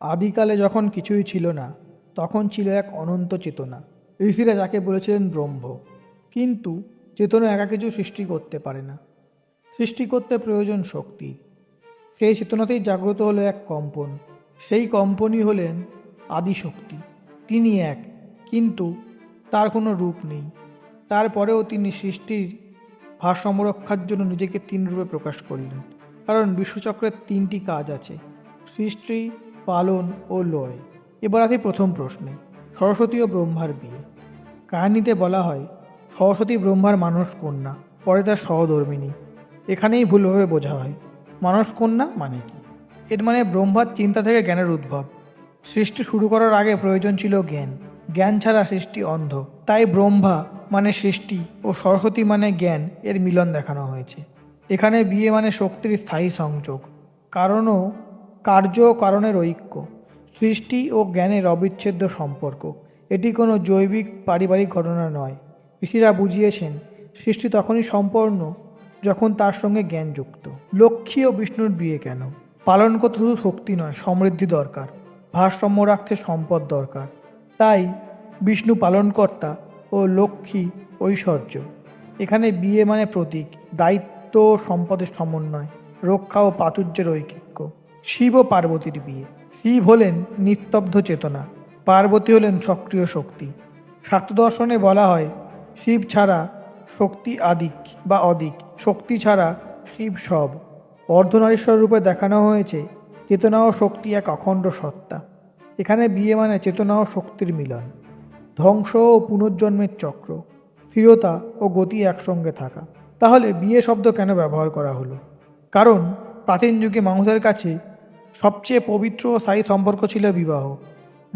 আদিকালে যখন কিছুই ছিল না, তখন ছিল এক অনন্ত চেতনা। ঋষিরা যাকে বলেছিলেন ব্রহ্ম। কিন্তু চেতনা একা কিছু সৃষ্টি করতে পারে না। সৃষ্টি করতে প্রয়োজন শক্তি। সেই চেতনাতেই জাগ্রত হলো এক কম্পন। সেই কম্পনই হলেন আদিশক্তি। তিনি এক, কিন্তু তার কোনো রূপ নেই। তারপরেও তিনি সৃষ্টির ভারসাম্য রক্ষার জন্য নিজেকে তিন রূপে প্রকাশ করলেন। কারণ বিশ্বচক্রের তিনটি কাজ আছে। সৃষ্টি পালন ও লয়। এবার আসি প্রথম প্রশ্নে, সরস্বতী ও ব্রহ্মার বিয়ে। কাহিনীতে বলা হয়, সরস্বতী ব্রহ্মার মানস কন্যা, পরে তার সহধর্মিনী এখানেই ভুলভাবে বোঝা হয় মানস কন্যা মানে কি? এর মানে ব্রহ্মার চিন্তা থেকে জ্ঞানের উদ্ভব। সৃষ্টি শুরু করার আগে প্রয়োজন ছিল জ্ঞান। জ্ঞান ছাড়া সৃষ্টি অন্ধ। তাই ব্রহ্মা মানে সৃষ্টি ও সরস্বতী মানে জ্ঞান এর মিলন দেখানো হয়েছে। এখানে বিয়ে মানে শক্তির স্থায়ী সংযোগ। কারণও কার্য ও কারণের ঐক্য, সৃষ্টি ও জ্ঞানের অবিচ্ছেদ্য সম্পর্ক। এটি কোনো জৈবিক পারিবারিক ঘটনা নয়। ঋষিরা বুঝিয়েছেন, সৃষ্টি তখনই সম্পূর্ণ যখন তার সঙ্গে জ্ঞান যুক্ত লক্ষ্মী ও বিষ্ণুর বিয়ে কেন? পালন করতে শুধু শক্তি নয়, সমৃদ্ধি দরকার, ভারসাম্য রাখতে সম্পদ দরকার। তাই বিষ্ণু পালনকর্তা ও লক্ষ্মী ঐশ্বর্য। এখানে বিয়ে মানে প্রতীক, দায়িত্ব সম্পদের সমন্বয়, রক্ষা ও প্রাচুর্যের ঐকিক্য শিব ও পার্বতীর বিয়ে। শিব হলেন নিস্তব্ধ চেতনা। পার্বতী হলেন সক্রিয় শক্তি। শাক্ত দর্শনে বলা হয়, শিব ছাড়া শক্তি আদিক বা অদিক, শক্তি ছাড়া শিব সব। অর্ধনারীশ্বর রূপে দেখানো হয়েছে চেতনা ও শক্তি এক অখণ্ড সত্তা। এখানে বিয়ে মানে চেতনা ও শক্তির মিলন। ধ্বংস ও পুনর্জন্মের চক্র, স্থিরতা ও গতি একসঙ্গে থাকা। তাহলে বিয়ে শব্দ কেন ব্যবহার করা হলো? কারণ প্রাচীন যুগে মানুষের কাছে সবচেয়ে পবিত্র ও স্থায়ী সম্পর্ক ছিল বিবাহ।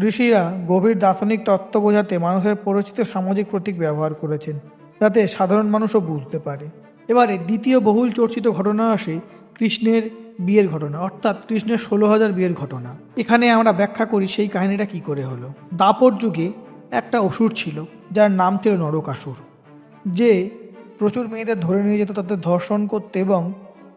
ঋষিরা গভীর দার্শনিক তত্ত্ব বোঝাতে মানুষের পরিচিত সামাজিক প্রতীক ব্যবহার করেছেন, যাতে সাধারণ মানুষও বুঝতে পারে। এবারে দ্বিতীয় বহুল চর্চিত ঘটনা আসে কৃষ্ণের বিয়ের ঘটনা, অর্থাৎ কৃষ্ণের ষোলো হাজার বিয়ের ঘটনা। এখানে আমরা ব্যাখ্যা করি সেই কাহিনীটা কি করে হলো। দাপর যুগে একটা অসুর ছিল, যার নাম ছিল নরকাসুর। যে প্রচুর মেয়েদের ধরে নিয়ে যেত, তাদের ধর্ষণ করতে এবং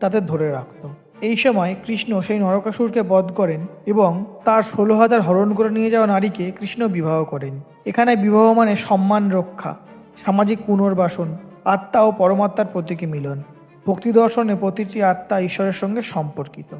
তাদের ধরে রাখতো। এই সময় কৃষ্ণ সেই নরকাসুরকে বধ করেন এবং তার ষোলো হাজার হরণ করে নিয়ে যাওয়া নারীকে কৃষ্ণ বিবাহ করেন। এখানে বিবাহ মানে সম্মান রক্ষা, সামাজিক পুনর্বাসন, আত্মা ও পরমাত্মার প্রতীকী মিলন। ভক্তি দর্শনে প্রতিটি আত্মা ঈশ্বরের সঙ্গে সম্পর্কিত।